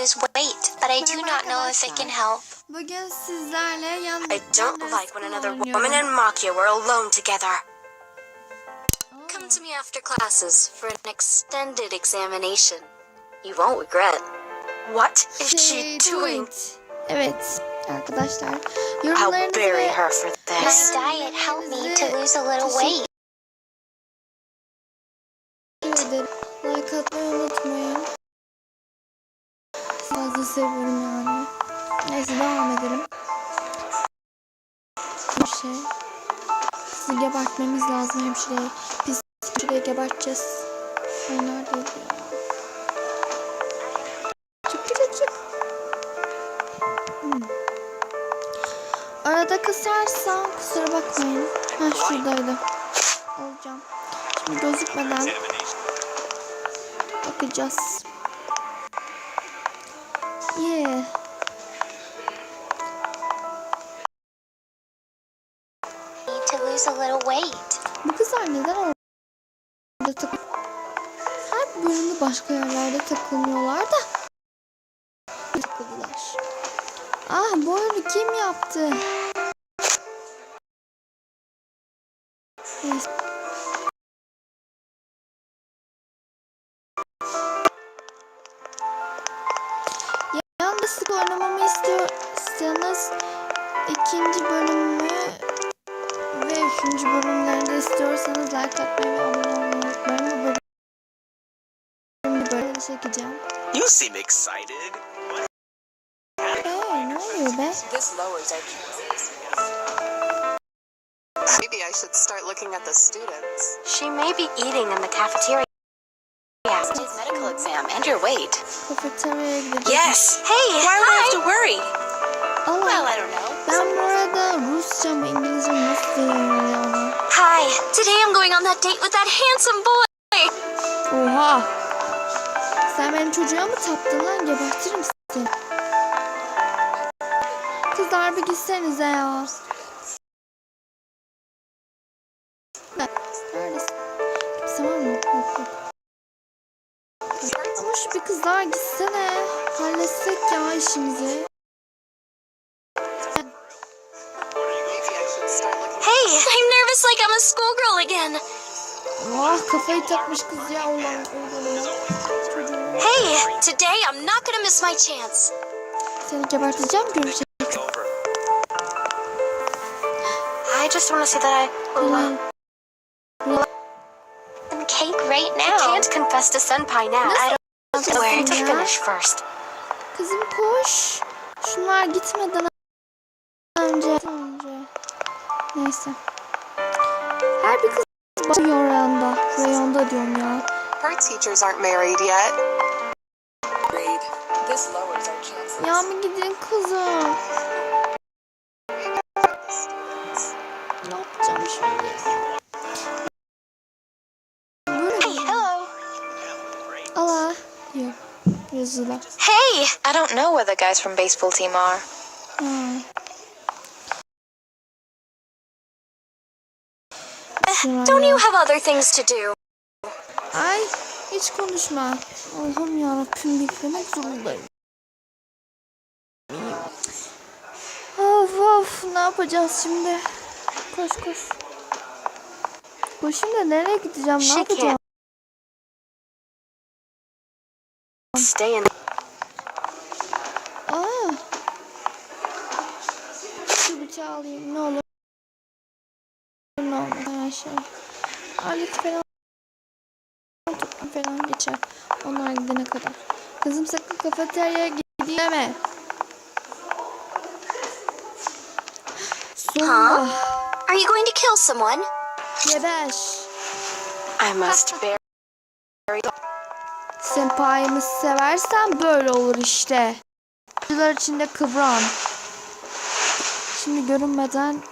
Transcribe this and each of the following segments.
lose weight, but I do not know if it can help. Bugün sizlerle yan I don't like when another woman and Makia were alone together. Come to me after classes for an extended examination. You won't regret. What is she Stay to doing? it. Evet arkadaşlar I'll yorumlarınızı bury ve her for My this. diet helped me to lose a little weight. teşekkür ederim. Like atmayı unutmayın. Fazla seviyorum yani. Neyse devam edelim. Bir şey. Sizi gebertmemiz lazım hemşireyi. Biz hemşireyi geberteceğiz. Ay neredeydi ya? Çık çık çık. Hmm. Arada kısarsam kusura bakmayın. Ha şuradaydı. Olacağım. Şimdi gözükmeden bakacağız. Yeah. Bu kızlar neden orada takıl... Her bölümde başka yerlerde takılmıyorlar da. Takıldılar. Ah bu oyunu kim yaptı? Neyse. Istiyorsanız ikinci bölümü ve üçüncü bölümlerini istiyorsanız like atmayı ve abone olmayı unutmayın. Bu bölümü böyle çekeceğim. You seem excited. Hey ne oluyor be? This lowers our chances. Maybe I should start looking at the students. She may be eating in the cafeteria. His medical exam and your weight. Yes. Hey, why would I have to worry? Allah. Well, oh, I don't know. Ben bu arada Rusça mı İngilizce mi nasıl diyeyim onu? Hi. Today I'm going on that date with that handsome boy. Oha. Sen benim çocuğa mı taptın lan? Gebertirim seni. Kızlar bir gitsenize ya. Neredesin? Var mı? Şu bir kızlar gitsene. Halletsek ya işimizi. Hey, I'm nervous like I'm a schoolgirl again. Vah kafayı takmış kız ya. Çocuğum. Hey, today I'm not gonna miss my chance. Seni geberteceğim görecek. Over. I just want to say that I. Some to Senpai now. I don't know where to finish first. Kızım koş. Şunlar gitmeden önce. önce. Neyse. Her bir kız bakıyor reyonda. Reyonda diyorum ya. Her teachers aren't married yet. Read. This lowers our chances. Ya bir gidin kızım. Ne yapacağım şimdi? Hey, I don't know where the guys from baseball team are. Ha. Şuraya. Don't you have other things to do? Ay hiç konuşma. Allah'ım yarabbim beklemek zorundayım. Of of ne yapacağız şimdi? Koş koş. Koşayım da nereye gideceğim ne yapacağım? Stay in. Aa. Şu bıçağı alayım ne olur. Ne olur her şey. Alet falan falan geçer. Onlar gidene kadar. Kızım sakın kafeteryaya gideyim deme. Sonunda. Are you going to kill someone? Gebeş. I must bear. Senpai'mi seversen böyle olur işte. Acılar içinde kıvran. Şimdi görünmeden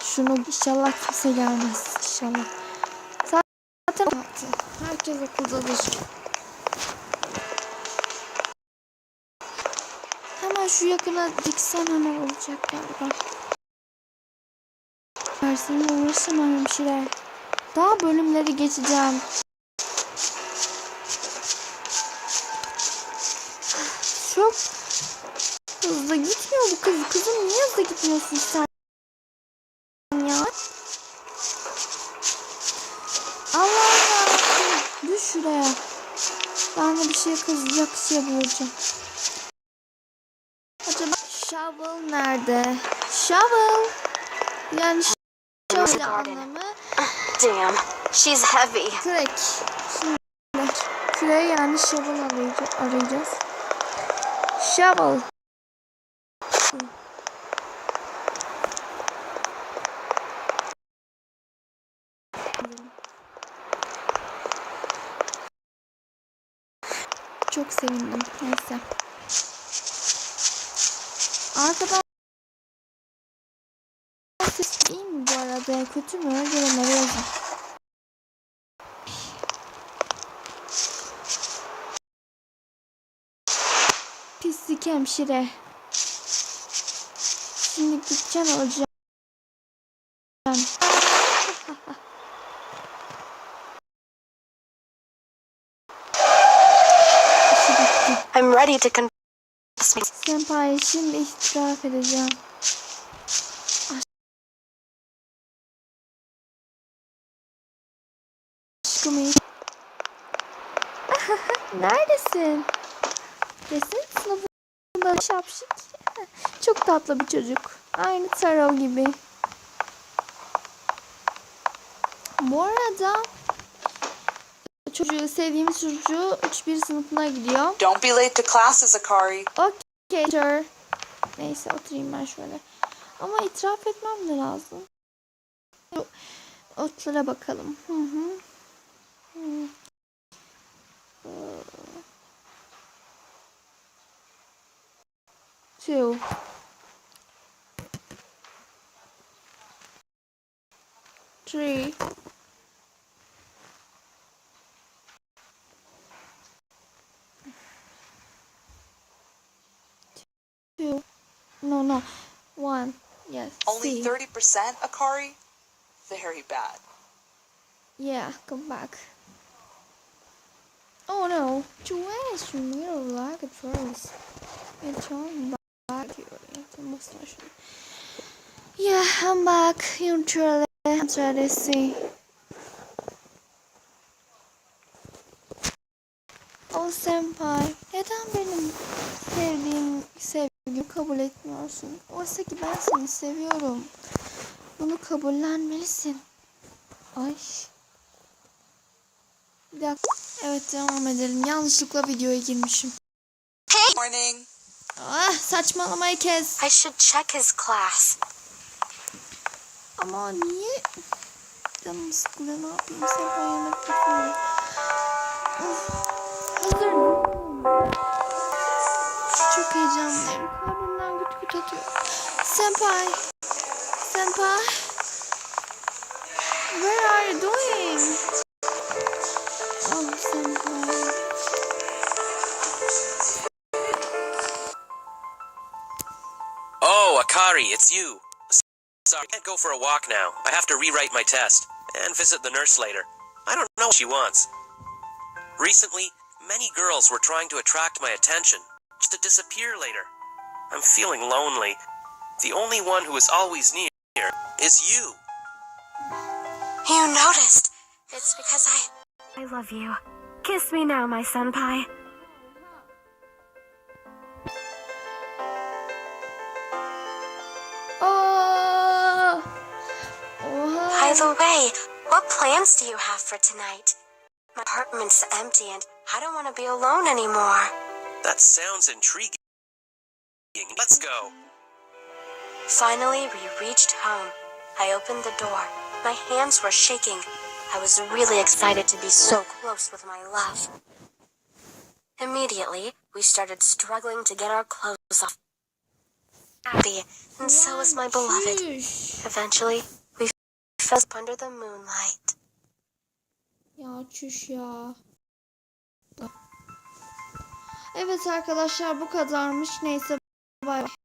şunu inşallah kimse gelmez inşallah. Zaten. Herkes okuldadır. Hemen şu yakına diksem hemen olacak galiba. Versene uğraşamam hemşire. Daha bölümleri geçeceğim. çok hızlı gitmiyor bu kız. Kızım niye hızlı gitmiyorsun sen ya? Allah Allah. Düş şuraya. Ben de bir şey kızacak bir şey bulacağım. Acaba shovel nerede? Shovel. Yani shovel anlamı Damn, she's heavy. kürek. Şimdi küreği yani shovel arayacağız. arayacağız. Shovel. Çok sevindim. Neyse. Arkadan ses iyi mi bu arada? Kötü mü? Yorumlara yazın. Pislik hemşire. Şimdi gideceksin alacaksın. I'm ready to confess me. Senpai şimdi itiraf edeceğim. Aşkım iyi. Neredesin? Desin sınıfında şapşik. Çok tatlı bir çocuk. Aynı Taro gibi. Bu arada çocuğu sevdiğimiz çocuğu 3-1 sınıfına gidiyor. Don't be late to classes, Akari. Okey sir. Neyse oturayım ben şöyle. Ama itiraf etmem de lazım. Otlara bakalım. Hı hı. Hı. Two. Three. no. One. Yes. Only 30%, Akari? Very bad. Yeah, come back. Oh no, Joanne's made a lack of drugs. And turn back mustache. Yeah, I'm back. You truly I'm trying to see. Oh senpai, that I'm been saving saving sevgimi kabul etmiyorsun? Oysa ki ben seni seviyorum. Bunu kabullenmelisin. Ay. Bir dakika. Evet devam edelim. Yanlışlıkla videoya girmişim. Morning. Ah saçmalamayı kes. I should check his class. Ama niye? Canım sıkılıyor ne yapayım? Sen yapıyorum. Of. Hazır mı? Güt güt atıyor. Senpai. Senpai. Where are you doing? Oh, senpai. Oh, Akari, it's you. Sorry, I can't go for a walk now. I have to rewrite my test and visit the nurse later. I don't know what she wants. Recently, many girls were trying to attract my attention, just to disappear later. I'm feeling lonely. The only one who is always near is you. You noticed. It's because I. I love you. Kiss me now, my senpai. Oh. Oha. By the way, what plans do you have for tonight? My apartment's empty and I don't want to be alone anymore. That sounds intriguing. Let's go. Finally, we reached home. I opened the door. My hands were shaking. I was really excited to be so close with my love. Immediately, we started struggling to get our clothes off. Happy, and so was my beloved. Eventually, we fell asleep under the moonlight. Ya çüş ya. Evet arkadaşlar bu kadarmış. Neyse bay bay.